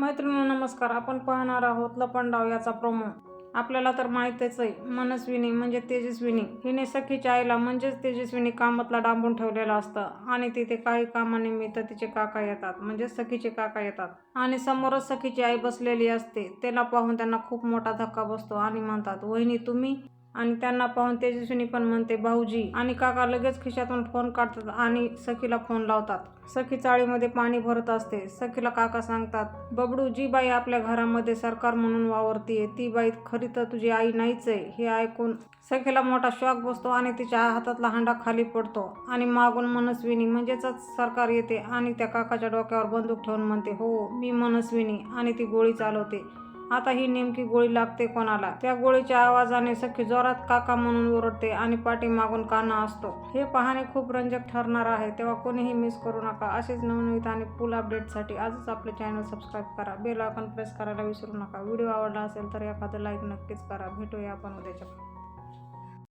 मैत्रिणी नमस्कार. आपण पाहणार आहोत लपंडाव याचा प्रोमो आपल्याला तर माहीतच आहे मनस्विनी म्हणजे तेजस्विनी. हिने सखीच्या आईला म्हणजेच तेजस्विनी कामतला डांबून ठेवलेलं असतं. आणि तिथे काही कामानिमित्त तिचे काका येतात म्हणजे सखीचे काका येतात. आणि समोरच सखीची आई बसलेली असते. त्याला पाहून त्यांना खूप मोठा धक्का बसतो आणि म्हणतात वहिनी तुम्ही आणि त्यांना पाहून तेजस्विनी पण म्हणते भाऊजी आणि काका लगेच खिशातून फोन काढतात आणि सखीला फोन लावतात. सखी चाळीमध्ये पाणी भरत असते. सखीला काका सांगतात बबडू जी बाई आपल्या घरामध्ये सरकार म्हणून वावरतीये ती बाई खरी तर तुझी आई नाहीच आहे. हे ऐकून सखीला मोठा शॉक बसतो आणि तिच्या हातातला हांडा खाली पडतो. आणि मागून मनस्विनी म्हणजेच सरकार येते आणि त्या काकाच्या डोक्यावर बंदूक ठेवून म्हणते हो मी मनस्विनी. आणि ती गोळी चालवते. आता ही नेमकी गोळी लागते कोणाला? त्या गोळीच्या आवाजाने सखी जोरात काका म्हणून ओरडते आणि पाठीमागून काना असतो. हे पाहणे खूप रंजक ठरणार आहे तेव्हा कोणीही मिस करू नका. असेच नवनवीत आणि फुल अपडेटसाठी आजच आपले चॅनल सबस्क्राईब करा. बेल आयकॉन प्रेस करायला विसरू नका. व्हिडिओ आवडला असेल तर एखादं लाईक नक्कीच करा. भेटूया आपण उद्याच्या